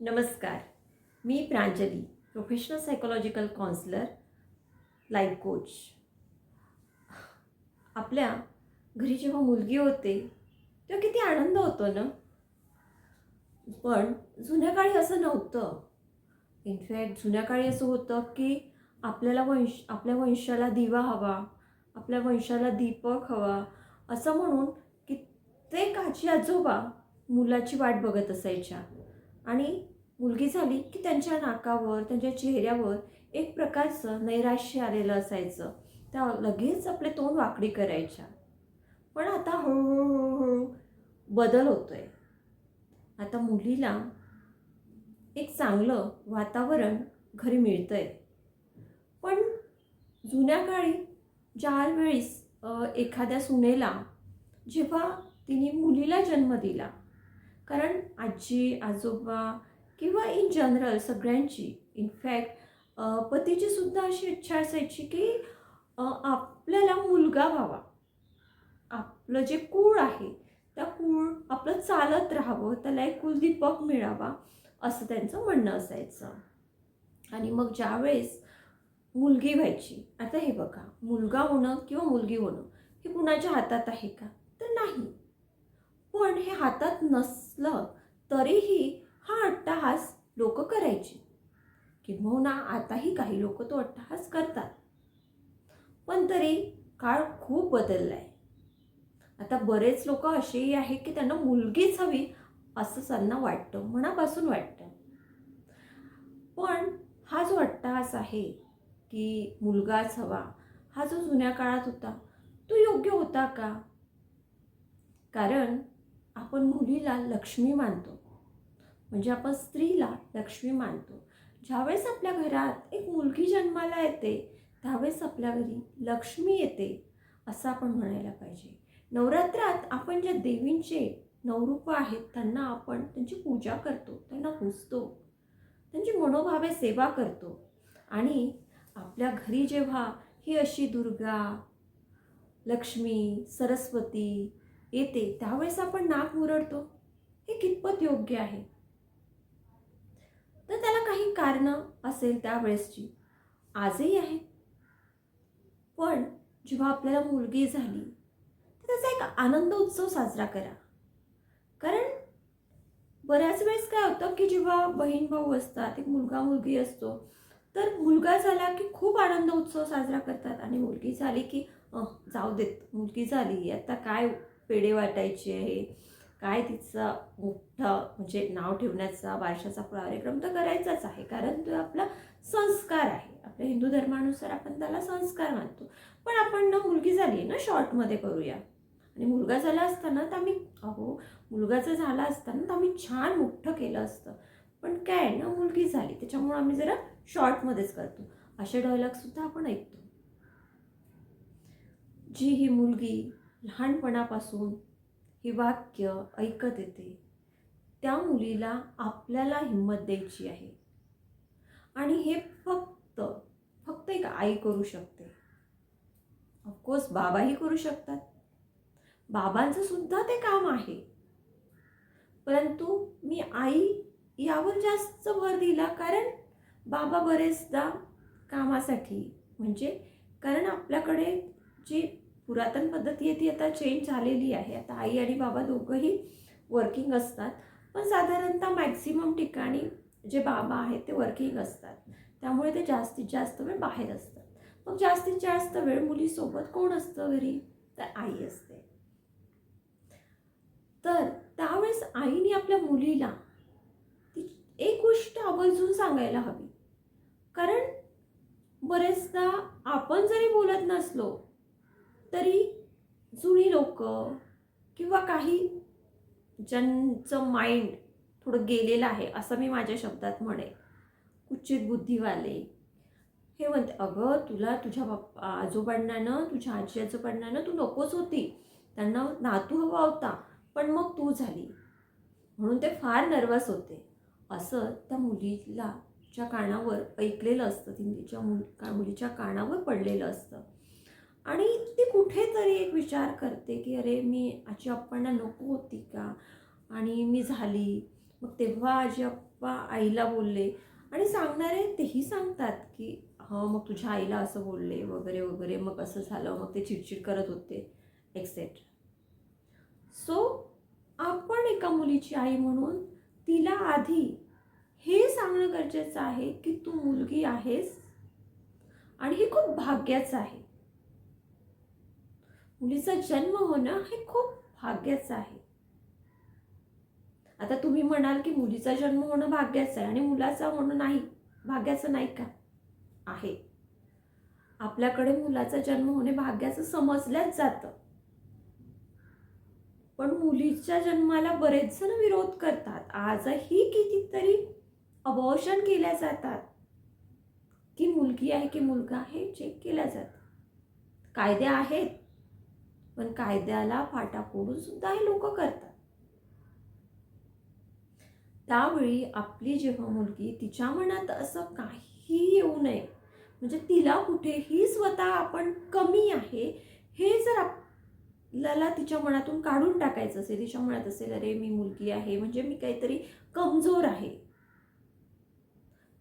नमस्कार. मी Pranjali professional psychological counsellor life coach आपल्या घरी जेव्हा मुलगी होते तेव्हा किती आनंद होतो ना? पण जुन्या काळी असं नव्हतं. इनफॅक्ट जुन्या काळी असं होतं की आपल्याला वंश आपल्या वंशाला दिवा हवा आपल्या वंशाला दीपक हवा असं म्हणून कित्येक आजी आजोबा मुलाची वाट बघत असायच्या. आणि मुलगी झाली की त्यांच्या नाकावर त्यांच्या चेहऱ्यावर एक प्रकारचं नैराश्य आलेलं असायचं. त्या लगेच आपले तोंड वाकडी करायच्या. पण आता हळूहळू हळूहळू बदल आहे आता मुलीला एक चांगलं वातावरण घरी मिळतं आहे पण जुन्या काळी ज्या वेळेस एखाद्या सुनेला जेव्हा तिने मुलीला जन्म दिला कारण आजी आजोबा किंवा इन जनरल सगळ्यांची इनफॅक्ट पतीची सुद्धा अशी इच्छा असायची की आपल्याला मुलगा व्हावा. आपलं जे कूळ आहे त्या कूळ आपलं चालत राहावं त्याला एक कुलदीपक मिळावा असं त्यांचं म्हणणं असायचं. आणि मग ज्यावेळेस मुलगी व्हायची आता हे बघा मुलगा होणं किंवा मुलगी होणं हे कुणाच्या हातात आहे का? तर नाही. पण हे हातात नसलं तरीही हा अट्टाहास लोक करायचे. किंबहुना आताही काही लोक तो अट्टाहास करतात. पण तरी काळ खूप बदलला आहे आता बरेच लोक असेही आहेत की त्यांना मुलगीच हवी असं त्यांना वाटतं मनापासून वाटतं. पण हा जो अट्टाहास आहे की मुलगाच हवा हा जो जुन्या काळात होता तो योग्य होता का? कारण आपण मुलीला लक्ष्मी मानतो. म्हणजे आपण स्त्रीला लक्ष्मी मानतो. ज्यावेळेस आपल्या घरात एक मुलगी जन्माला येते त्यावेळेस आपल्या घरी लक्ष्मी येते असं आपण म्हणायला पाहिजे. नवरात्रात आपण ज्या देवींचे नवरूप आहेत त्यांना आपण त्यांची पूजा करतो त्यांना पुजतो त्यांची मनोभावे सेवा करतो. आणि आपल्या घरी जेव्हा ही अशी दुर्गा लक्ष्मी सरस्वती येते त्यावेळेस आपण नाक मुरडतो. हे कितपत योग्य आहे? तर त्याला काही कारणं असेल त्यावेळेसची. आजही आहे पण जेव्हा आपल्याला मुलगी झाली तर त्याचा एक आनंद उत्सव साजरा करा. कारण बऱ्याच वेळेस काय होतं की जेव्हा बहीण भाऊ असतात एक मुलगा मुलगी असतो तर मुलगा झाला की खूप आनंद उत्सव साजरा करतात. आणि मुलगी झाली की जाऊ देत मुलगी झाली आता काय पेढे वाटायचे आहे. काय तिचं मोठं म्हणजे नाव ठेवण्याचा वारशाचा कार्यक्रम तर करायचाच आहे. कारण तो आपला संस्कार आहे. आपल्या हिंदू धर्मानुसार आपण त्याला संस्कार मानतो. पण आपण ना मुलगी झाली आहे ना शॉर्टमध्ये करूया. आणि मुलगा झाला असताना तर आम्ही अहो मुलगाचं झाला असताना तर आम्ही छान मोठं केलं असतं. पण काय आहे ना मुलगी झाली. त्याच्यामुळे आम्ही जरा शॉर्टमध्येच करतो. असे डायलॉगसुद्धा आपण ऐकतो. जी ही मुलगी लहानपणापासून ही वाक्य ऐकत येते. त्या मुलीला आपल्याला हिंमत द्यायची आहे. आणि हे फक्त फक्त एक आई करू शकते. ऑफकोर्स बाबाही करू शकतात. बाबांचं सुद्धा ते काम आहे. परंतु मी आई यावर जास्त भर दिला कारण बाबा बरेचदा कामासाठी म्हणजे कारण आपल्याकडे जी पुरातन पद्धती आहे ती आता चेंज झालेली आहे. आता आई आणि बाबा दोघंही वर्किंग असतात. पण साधारणतः मॅक्सिमम ठिकाणी जे बाबा आहेत ते वर्किंग असतात. त्यामुळे ते जास्तीत जास्त वेळ बाहेर असतात. मग जास्तीत जास्त वेळ मुलीसोबत कोण असतं घरी? तर आई असते. तर त्यावेळेस आईने आपल्या मुलीला ती एक गोष्ट आवर्जून सांगायला हवी. कारण बरेचदा आपण जरी बोलत नसलो तरी जुनी लोक किंवा काही ज्यांचं माइंड थोडं गेलेलं आहे असं मी माझ्या शब्दात म्हणेन. कुचित बुद्धिवाले. हे म्हणते अगं तुला तुझ्या बाप्पा आजोबांना ना तुझ्या आजी आजोबांना ना तू नकोच होती. त्यांना नातू हवा होता पण मग तू झाली. म्हणून ते फार नर्वस होते. असं त्या मुलीला च्या कानावर ऐकलेलं असतं तिच्या मुल का मुलीच्या कानावर पडलेलं असतं आणि ती कुठेतरी एक विचार करते की अरे मी आजी आप्पांना नको होती का? आणि मी झाली. मग तेव्हा आजी आप्पा आईला बोलले आणि सांगणारे तेही सांगतात की हं मग तुझ्या आईला असं बोलले वगैरे वगैरे. मग असं झालं. मग ते चिडचिड करत होते. एक्सेट्रा सो आपण एका मुलीची आई म्हणून तिला आधी हे सांगणं गरजेचं आहे की तू मुलगी आहेस आणि हे खूप भाग्याचं आहे. मुलीचा जन्म होणं हे खूप भाग्याचं आहे. आता तुम्ही म्हणाल की मुलीचा जन्म होणं भाग्याचं आहे आणि मुलाचा होणं नाही भाग्याचं नाही का? आहे. आपल्याकडे मुलाचा जन्म होणे भाग्याचं समजल्याच जातं. पण मुलीच्या जन्माला बरेच जण विरोध करतात. आजही कितीतरी अबॉर्शन केल्या जातात. की मुलगी आहे की मुलगा आहे चेक केल्या जातात. कायदे आहेत. पण कायद्याला फाटा फोडून सुद्धा हे लोक करतात. त्यावेळी आपली जेव्हा मुलगी तिच्या मनात असं काही येऊ नये म्हणजे तिला कुठेही स्वतः आपण कमी आहे हे जर आपल्याला तिच्या मनातून काढून टाकायचं असेल तिच्या मनात असेल अरे मी मुलगी आहे म्हणजे मी काहीतरी कमजोर आहे.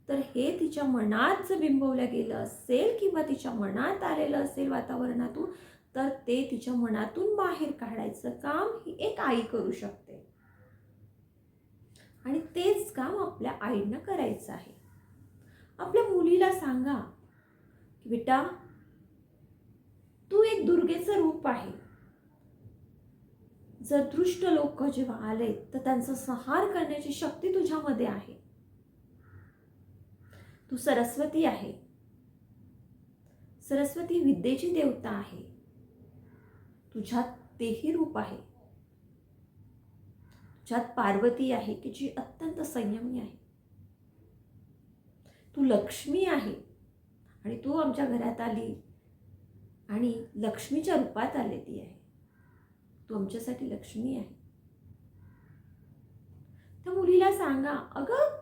तर हे तिच्या मनात जर बिंबवलं गेलं असेल किंवा तिच्या मनात आलेलं असेल वातावरणातून तर ते तिच्या मनातून बाहेर काढायचं काम ही एक आई करू शकते. आणि तेच काम आपल्या आईनं करायचं आहे. आपल्या मुलीला सांगा की बेटा तू एक दुर्गेचं रूप आहे. जर दृष्ट लोक जेव्हा आले तर त्यांचा संहार करण्याची शक्ती तुझ्यामध्ये आहे. तू सरस्वती आहे. सरस्वती विद्येची देवता आहे. तुझ्यात तेही रूप आहे. तुझ्यात पार्वती आहे की जी अत्यंत संयमी आहे. तू लक्ष्मी आहे आणि तू आमच्या घरात आली आणि लक्ष्मीच्या रूपात आले ती आहे. तू आमच्यासाठी लक्ष्मी आहे. त्या मुलीला सांगा अगं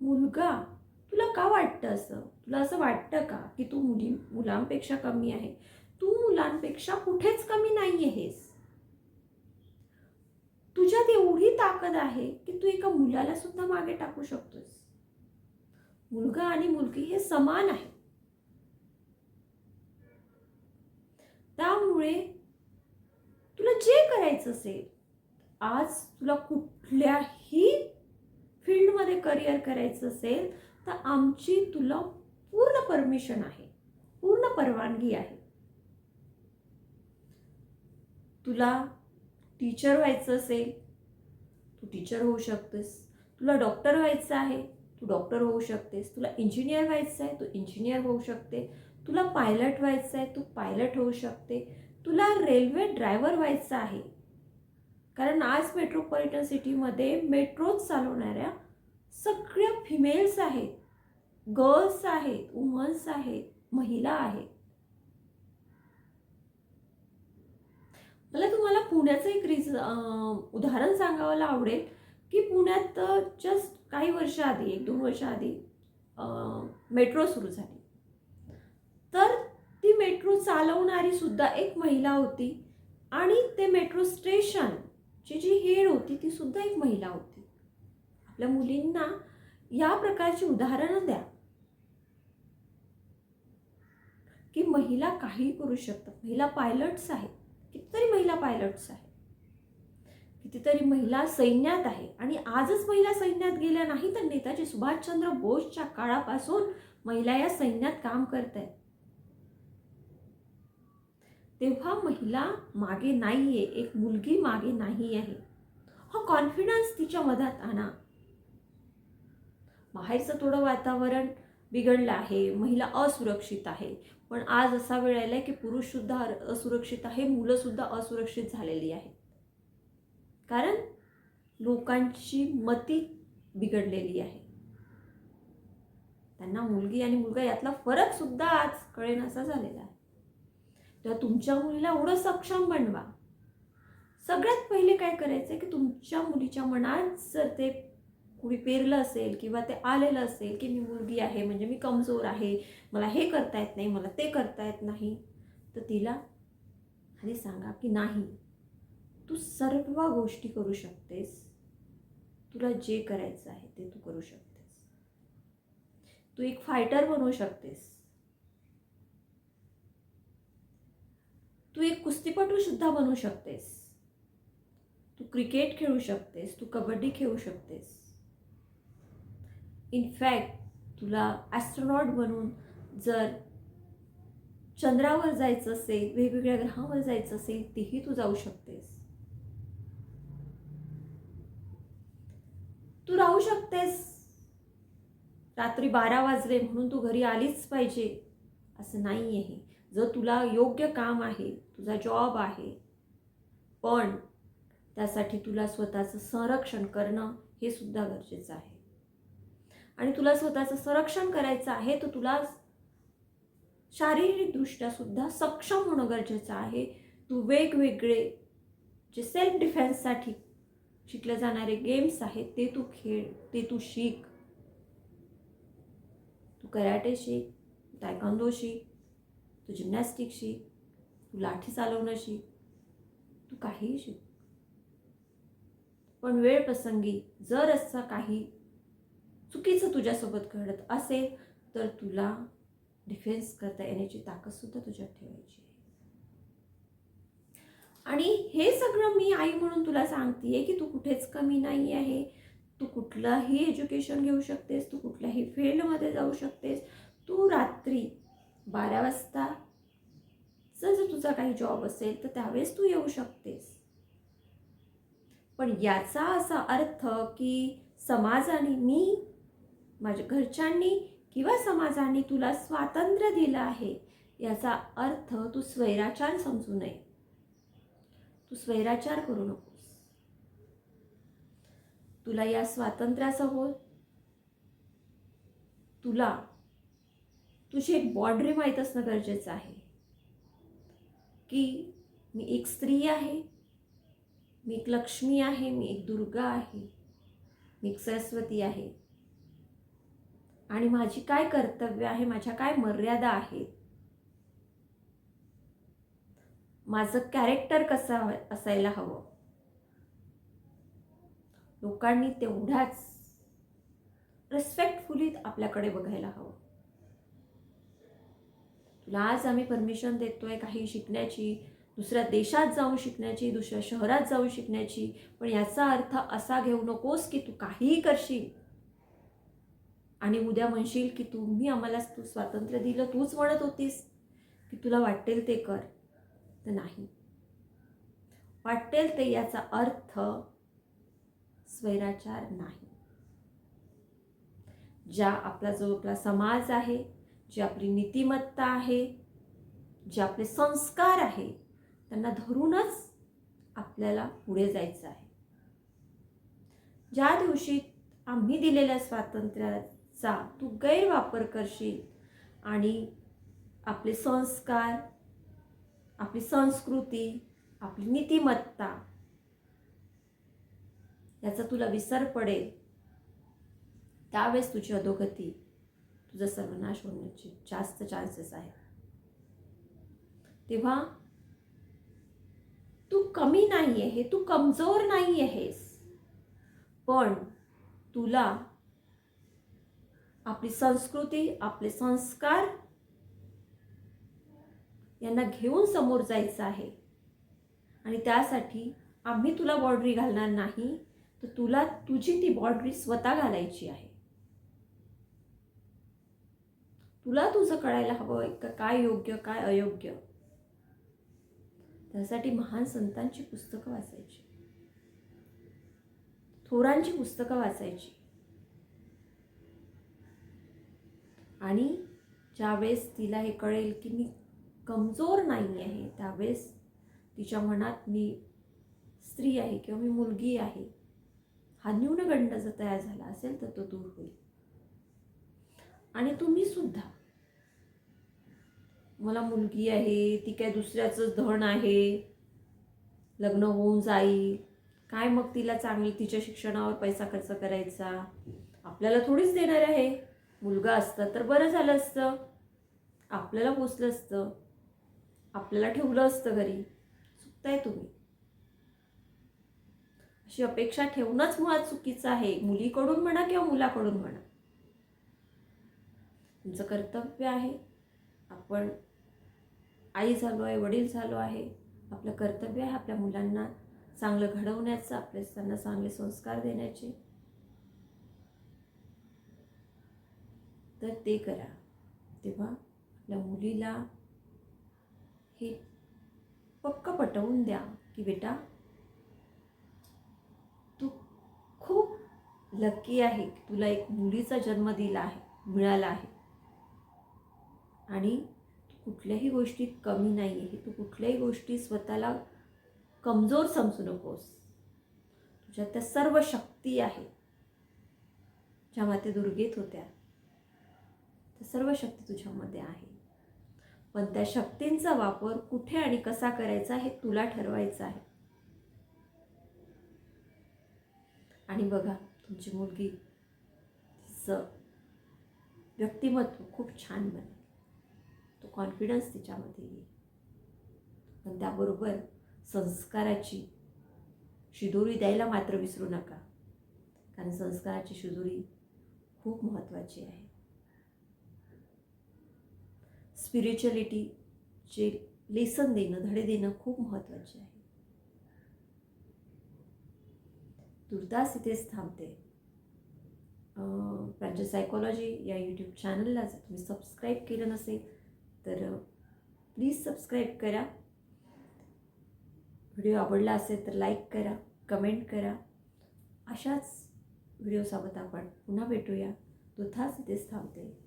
मुलगा तुला का वाटतं असं? तुला असं वाटतं का की तू मुली मुलांपेक्षा कमी आहे? मुलांपेक्षा कुठेच कमी नाही आहेस तुझ्यात एवढी ताकद आहे की तू एका मुलाला सुद्धा मागे टाकू शकतोस. मुलगा आणि मुलगी हे समान आहे. त्यामुळे तुला जे करायचं असेल आज तुला कुठल्याही फील्डमध्ये करिअर करायचं असेल तर आमची तुला पूर्ण परमिशन आहे. पूर्ण परवानगी आहे. तुला टीचर व्हायचं असेल तू टीचर होऊ शकतेस. तुला डॉक्टर व्हायचं आहे तू डॉक्टर होऊ शकतेस. तुला इंजिनियर व्हायचं आहे तू इंजिनियर होऊ शकते. तुला पायलट व्हायचं आहे तू पायलट होऊ शकते. तुला रेल्वे ड्रायव्हर व्हायचं आहे. कारण आज मेट्रोपॉलिटन सिटीमध्ये मेट्रोज चालवणाऱ्या सगळ्या फिमेल्स आहेत. गर्ल्स आहेत वुमन्स आहेत महिला आहेत. मला तुम्हाला पुण्याचं एक रिज उदाहरण सांगायला आवडेल की पुण्यात जस्ट काही वर्षाआधी एक दोन वर्षाआधी मेट्रो सुरू झाली. तर ती मेट्रो चालवणारी सुद्धा एक महिला होती आणि ते मेट्रो स्टेशनची जी हेड होती ती सुद्धा एक महिला होती. आपल्या मुलींना या प्रकारची उदाहरणं द्या. की महिला काही करू शकतात. महिला पायलट्स आहेत. कितीतरी महिला पायलट्स आहेत. कितीतरी महिला सैन्यात आहे आणि आजच महिला सैन्यात गेल्या नाही तर नेताजी सुभाषचंद्र बोसच्या काळापासून महिला या सैन्यात काम करत आहेत तेव्हा महिला मागे नाहीये एक मुलगी मागे नाही आहे. हा कॉन्फिडन्स तिच्या मधात आणा. बाहेरचं थोडं वातावरण बिघडलं आहे महिला असुरक्षित आहे. पण आज असा वेळ आलाय की पुरुषसुद्धा असुरक्षित आहे मुलं सुद्धा असुरक्षित झालेली आहेत. कारण लोकांची मती बिघडलेली आहे. त्यांना मुलगी आणि मुलगा यातला फरक सुद्धा आज कळेनासा झालेला आहे. तेव्हा तुमच्या मुलीला एवढं सक्षम बनवा. सगळ्यात पहिले काय करायचं की तुमच्या मुलीच्या मनात जर ते कुणी पेरलं असेल किंवा ते आलेलं असेल की मी मुलगी आहे म्हणजे मी कमजोर आहे मला हे करता येत नाही मला ते करता येत नाही तर तिला आधी सांगा की नाही तू सर्व गोष्टी करू शकतेस. तुला जे करायचं आहे ते तू करू शकतेस. तू एक फायटर बनू शकतेस. तू एक कुस्तीपटू सुद्धा बनू शकतेस. तू क्रिकेट खेळू शकतेस तू कबड्डी खेळू शकतेस. इनफॅक्ट तुला ॲस्ट्रॉनॉट बनून जर चंद्रावर जायचं असेल वेगवेगळ्या ग्रहावर जायचं असेल तेही तू जाऊ शकतेस. तू राहू शकतेस. रात्री बारा वाजले म्हणून तू घरी आलीच पाहिजे. असं नाही आहे जर तुला योग्य काम आहे तुझा जॉब आहे पण त्यासाठी तुला स्वतःचं संरक्षण करणं हे सुद्धा गरजेचं आहे. आणि तुला स्वतःचं संरक्षण करायचं आहे तर तुला शारीरिकदृष्ट्या सुद्धा सक्षम होणं गरजेचं आहे. तू वेगवेगळे जे सेल्फ डिफेन्ससाठी शिकले जाणारे गेम्स आहेत ते तू खेळ ते तू शिक. तू कराटे शिक तायकांदो शिक तू जिमनॅस्टिक शिक तू लाठी चालवणं शिक तू काहीही शिक. पण वेळ प्रसंगी जर असं काही चुकीचं तुझ्यासोबत घडत असेल तर तुला डिफेन्स करता येण्याची ताकदसुद्धा तुझ्यात ठेवायची आहे. आणि हे सगळं मी आई म्हणून तुला सांगते की तू कुठेच कमी नाही आहे. तू कुठलंही एज्युकेशन घेऊ शकतेस तू कुठल्याही फील्डमध्ये जाऊ शकतेस. तू रात्री बारा वाजता जर जर तुझा काही जॉब असेल तर त्यावेळेस तू येऊ शकतेस. पण याचा असा अर्थ की समाजाने मी माझ्या घरच्यांनी किंवा समाजाने तुला स्वातंत्र्य दिलं आहे याचा अर्थ तू स्वैराचार समजू नये. तू स्वैराचार करू नकोस. तुला या स्वातंत्र्यासमोर तुला तुझी एक बॉर्डरी माहीत असणं गरजेचं आहे. की मी एक स्त्री आहे मी एक लक्ष्मी आहे मी एक दुर्गा आहे मी एक सरस्वती आहे. आणि माझी काय कर्तव्य आहे माझ्या काय मर्यादा आहेत? माझं कॅरेक्टर कसं असायला हवं? लोकांनी तेवढ्याच रिस्पेक्टफुली आपल्याकडे बघायला हवं. तुला आज आम्ही परमिशन देतोय काही शिकण्याची दुसऱ्या देशात जाऊन शिकण्याची दुसऱ्या शहरात जाऊन शिकण्याची पण याचा अर्थ असा घेऊ नकोस की तू काहीही करशील आणि उद्या म्हणशील की तुम्ही आम्हाला तू स्वातंत्र्य दिलं तूच म्हणत होतीस की तुला वाटेल ते कर. तर नाही. वाटेल ते याचा अर्थ स्वैराचार नाही. ज्या आपला जो आपला समाज आहे जी आपली नीतिमत्ता आहे जे आपले संस्कार आहे त्यांना धरूनच आपल्याला पुढे जायचं आहे. ज्या दिवशी आम्ही दिलेल्या स्वातंत्र्या चा तू गैरवापर करशील. आणि आपले संस्कार आपली संस्कृती आपली नीतिमत्ता याचा तुला विसर पडेल. त्यावेळेस तुझी अधोगती तुझा सर्वनाश होण्याचे जास्त चान्सेस आहेत. तेव्हा तू कमी नाही आहे तू कमजोर नाही आहेस पण तुला आपली संस्कृती आपले संस्कार यांना घेऊन समोर जायचं आहे. आणि त्यासाठी आम्ही तुला बॉर्डरी घालणार नाही तर तुला तुझी ती बॉर्डरी स्वतः घालायची आहे. तुला तुझं कळायला हवं का काय योग्य काय अयोग्य? त्यासाठी महान संतांची पुस्तकं वाचायची. थोरांची पुस्तकं वाचायची. आणि ज्यावेळेस तिला हे कळेल की मी कमजोर नाही आहे त्यावेळेस तिच्या मनात मी स्त्री आहे किंवा मी मुलगी आहे हा न्यूनगंड जर तयार झाला असेल तर तो दूर होईल. आणि तुम्ही सुद्धा. मला मुलगी आहे ती काय दुसऱ्याचं धन आहे लग्न होऊन जाईल. काय मग तिला चांगली तिच्या शिक्षणावर पैसा खर्च करायचा? आपल्याला थोडीच देणार आहे. मुलगा असतं तर बरं झालं असतं. आपल्याला पोचलं असतं. आपल्याला ठेवलं असतं घरी. चुकताय तुम्ही. अशी अपेक्षा ठेवणंच मुळात चुकीचं आहे. मुलीकडून म्हणा किंवा मुलाकडून म्हणा. तुमचं कर्तव्य आहे. आपण आई झालो आहे वडील झालो आहे. आपलं कर्तव्य आहे आपल्या मुलांना चांगलं घडवण्याचं आपले त्यांना चांगले संस्कार देण्याचे. तर ते करा. तेव्हा आपल्या मुलीला हे पक्क पटवून द्या की बेटा तू खूप लकी आहे की तुला एक मुलीचा जन्म दिला आहे मिळाला आहे. आणि तू कुठल्याही गोष्टीत कमी नाही आहे तू कुठल्याही गोष्टी स्वतःला कमजोर समजू नकोस. तुझ्या त्या सर्व शक्ती आहेत ज्या माते दुर्गेत होत्या. सर्व शक्ती तुझ्यामध्ये आहे. पण त्या शक्तींचा वापर कुठे आणि कसा करायचा हे तुला ठरवायचं आहे. आणि बघा तुमची मुलगी तिचं व्यक्तिमत्व खूप छान बनेल. तो कॉन्फिडन्स तिच्यामध्ये येईल. पण त्याबरोबर संस्काराची शिदोरी द्यायला मात्र विसरू नका. कारण संस्काराची शिदोरी खूप महत्त्वाची आहे. स्पिरिच्युअलिटीचे लेसन देणं धडे देणं खूप महत्त्वाचे आहे. दुर्दास इथेच थांबते. प्रांज प्रांजल सायकॉलॉजी या यूट्यूब चॅनलला जर तुम्ही सबस्क्राईब केलं नसेल तर प्लीज सबस्क्राईब करा. व्हिडिओ आवडला असेल तर लाईक करा कमेंट करा. अशाच व्हिडिओसोबत आपण पुन्हा भेटूया. दुथाच इथेच थांबते.